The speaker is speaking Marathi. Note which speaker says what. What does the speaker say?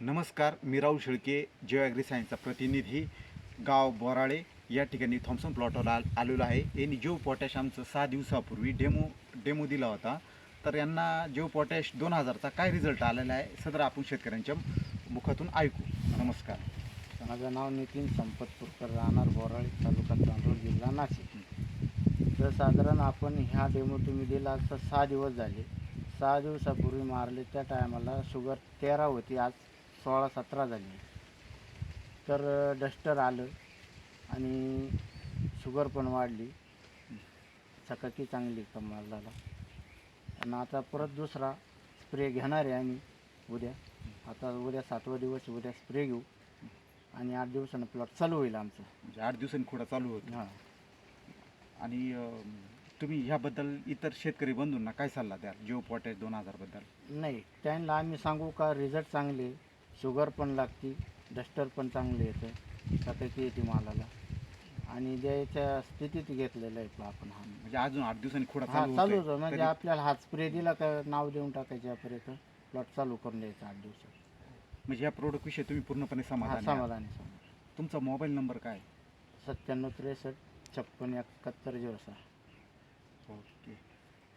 Speaker 1: नमस्कार मी राहुल शेळके जिओ ॲग्री सायन्सचा प्रतिनिधी गाव बोराळे या ठिकाणी थॉम्सन प्लॉटवर आल आलेलो आहे. यांनी जिओ पोटॅश आमचं सहा दिवसापूर्वी डेमो डेमो दिला होता. तर यांना जिओ पोटॅश दोन हजारचा काय रिझल्ट आलेला आहे सदर आपण शेतकऱ्यांच्या मुखातून ऐकू. नमस्कार.
Speaker 2: माझं नाव नितीन संपतपूरकर राहणार बोराळे तालुका चांदूर जिल्हा नाशिक. तर साधारण आपण ह्या डेमो तुम्ही दिला तर सहा दिवस झाले. सहा दिवसापूर्वी मारले त्या टायमाला शुगर तेरा होती. आज सोळा सतरा झाली. तर डस्टर आलं आणि शुगर पण वाढली. चकाकी चांगली कमालाला आणि आता परत दुसरा स्प्रे घेणार आहे आम्ही उद्या. आता उद्या सातवा दिवस उद्या स्प्रे घेऊ. आणि आठ दिवसानं प्लॉट चालू होईल आमचं.
Speaker 1: म्हणजे आठ दिवसांनी खोडा चालू होतो.
Speaker 2: हां.
Speaker 1: आणि अं, तुम्ही ह्याबद्दल इतर शेतकरी बंधूंना काय सल्ला द्याल? जिओ पोटॅश दोन हजारबद्दल
Speaker 2: नाही त्यांना आम्ही सांगू का रिझल्ट चांगले? शुगर पण लागते डस्टर पण चांगले येतं सकाळची येते मालाला. आणि द्यायच्या स्थितीत घेतलेलं आहे आपण हा.
Speaker 1: म्हणजे अजून आठ दिवसांनी खोडा
Speaker 2: हा
Speaker 1: चालू.
Speaker 2: होतं. म्हणजे आपल्याला हात स्प्रे दिला का नाव देऊन टाकायच्या पर्यंत प्लॉट चालू करून द्यायचा आठ दिवसात.
Speaker 1: म्हणजे या प्रोडक्ट विषयी तुम्ही पूर्णपणे
Speaker 2: हा
Speaker 1: समाधानी आहात.
Speaker 2: समाधानी समाधान.
Speaker 1: तुमचा मोबाईल नंबर काय?
Speaker 2: सत्त्याण्णव त्रेसष्ट छप्पन एकाहत्तर झिरो सहा.
Speaker 1: ओके.